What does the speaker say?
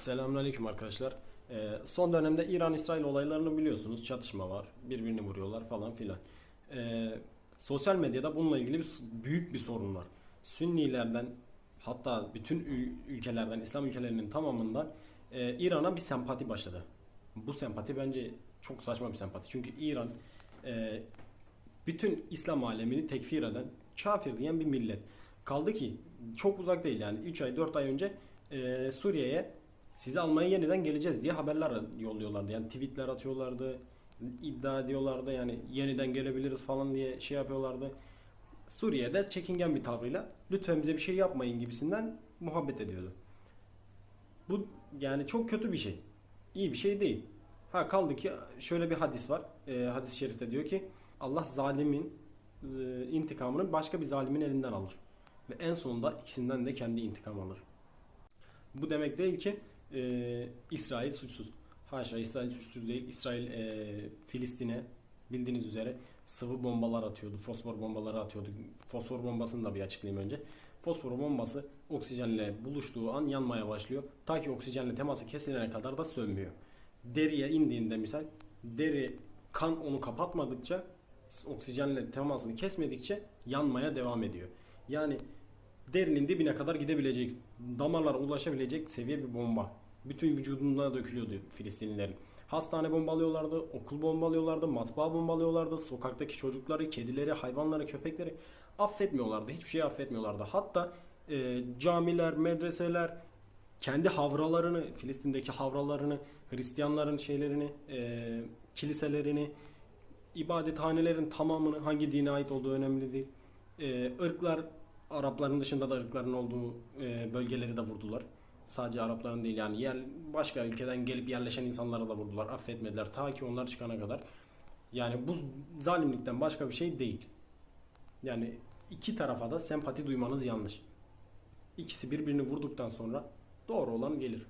Selamünaleyküm arkadaşlar. Ee, son dönemde İran-İsrail olaylarını biliyorsunuz. Çatışma var. Birbirini vuruyorlar falan filan. Ee, sosyal medyada bununla ilgili bir, büyük bir sorun var. Sünnilerden hatta bütün ül- ülkelerden, İslam ülkelerinin tamamından e, İran'a bir sempati başladı. Bu sempati bence çok saçma bir sempati. Çünkü İran e, bütün İslam alemini tekfir eden, kafir diyen bir millet. Kaldı ki çok uzak değil yani 3 ay 4 ay önce e, Suriye'ye sizi almaya yeniden geleceğiz diye haberler yolluyorlardı. Yani tweetler atıyorlardı, iddia ediyorlardı yani yeniden gelebiliriz falan diye şey yapıyorlardı. Suriye'de çekingen bir tavrıyla lütfen bize bir şey yapmayın gibisinden muhabbet ediyordu. Bu yani çok kötü bir şey. İyi bir şey değil. Ha kaldı ki şöyle bir hadis var. Ee, hadis-i şerifte diyor ki Allah zalimin e, intikamını başka bir zalimin elinden alır. Ve en sonunda ikisinden de kendi intikam alır. Bu demek değil ki e, İsrail suçsuz. Haşa İsrail suçsuz değil. İsrail e, Filistin'e bildiğiniz üzere sıvı bombalar atıyordu. Fosfor bombaları atıyordu. Fosfor bombasını da bir açıklayayım önce. Fosfor bombası oksijenle buluştuğu an yanmaya başlıyor. Ta ki oksijenle teması kesilene kadar da sönmüyor. Deriye indiğinde misal deri kan onu kapatmadıkça oksijenle temasını kesmedikçe yanmaya devam ediyor. Yani derinin dibine kadar gidebilecek, damarlara ulaşabilecek seviye bir bomba. Bütün vücuduna dökülüyordu Filistinlilerin. Hastane bombalıyorlardı, okul bombalıyorlardı, matbaa bombalıyorlardı, sokaktaki çocukları, kedileri, hayvanları, köpekleri affetmiyorlardı. Hiçbir şeyi affetmiyorlardı. Hatta e, camiler, medreseler, kendi havralarını, Filistin'deki havralarını, Hristiyanların şeylerini, e, kiliselerini, ibadethanelerin tamamını hangi dine ait olduğu önemli değil. E, ırklar, Arapların dışında da ırkların olduğu e, bölgeleri de vurdular. Sadece Arapların değil yani yer, başka ülkeden gelip yerleşen insanlara da vurdular. Affetmediler ta ki onlar çıkana kadar. Yani bu zalimlikten başka bir şey değil. Yani iki tarafa da sempati duymanız yanlış. İkisi birbirini vurduktan sonra doğru olan gelir.